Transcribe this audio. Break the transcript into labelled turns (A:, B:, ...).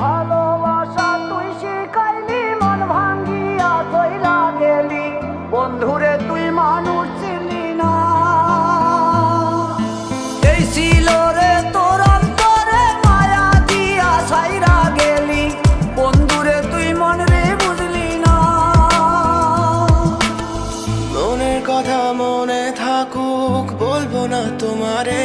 A: ভালোবাসা তুই শিখাইলি, মন ভাঙ্গিয়া তৈরা গেলি বন্ধুরে, তুই মানুষ ছিলি না। এই ছিল রে সাইরা গেলি। বন্ধুরে, তুই মন রে বুঝলি না।
B: মনের কথা মনে থাকুক, বলব না তোমারে।